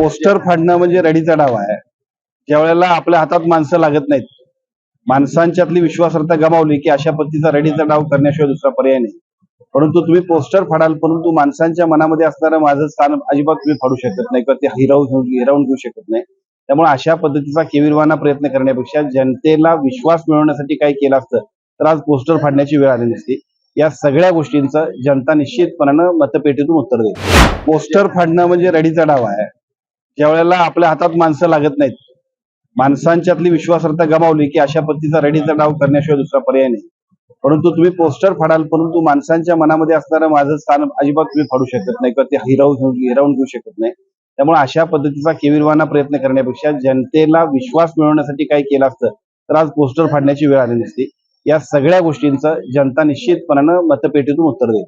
Poster फाडणं म्हणजे रडीचा डावा आहे. ज्या वेळेला आपल्या हातात माणसं लागत नाहीत. माणसांच्यातली विश्वासार्हता गमावली की अशा पद्धतीचा रडीचा डाव करण्याशिवाय दुसरा पर्याय नाही. परंतु तुम्ही पोस्टर फाडाल परंतु माणसांच्या मनामध्ये असणारं माझं स्थान अजिबात तुम्ही फाडू शकत नाही किंवा ते हिरावून हिरावून घेऊ शकत नाही. त्यामुळे अशा पद्धतीचा केविरवाना प्रयत्न करण्यापेक्षा जनतेला विश्वास मिळवण्यासाठी काय केलं असतं तर आज पोस्टर फाडण्याची वेळ आली नसती. या सगळ्या गोष्टींचं जनता निश्चितपणानं मतपेटीतून उत्तर देईल. पोस्टर फाडणं म्हणजे रडीचा डाव आहे. ज्या वेळेला आपल्या हातात माणसं लागत नाहीत माणसांच्यातली विश्वासार्हता गमावली की अशा पद्धतीचा रेडीचा डाव करण्याशिवाय दुसरा पर्याय नाही. परंतु तुम्ही पोस्टर फाडाल परंतु माणसांच्या मनामध्ये असणारं माझं स्थान अजिबात तुम्ही फाडू शकत नाही किंवा ते हिरावून घेऊ- हिरावून घेऊ शकत नाही. त्यामुळे अशा पद्धतीचा केविरवाना प्रयत्न करण्यापेक्षा जनतेला विश्वास मिळवण्यासाठी काय केलं असतं तर आज पोस्टर फाडण्याची वेळ आली नसती. या सगळ्या गोष्टींचं जनता निश्चितपणानं मतपेटीतून उत्तर देईल.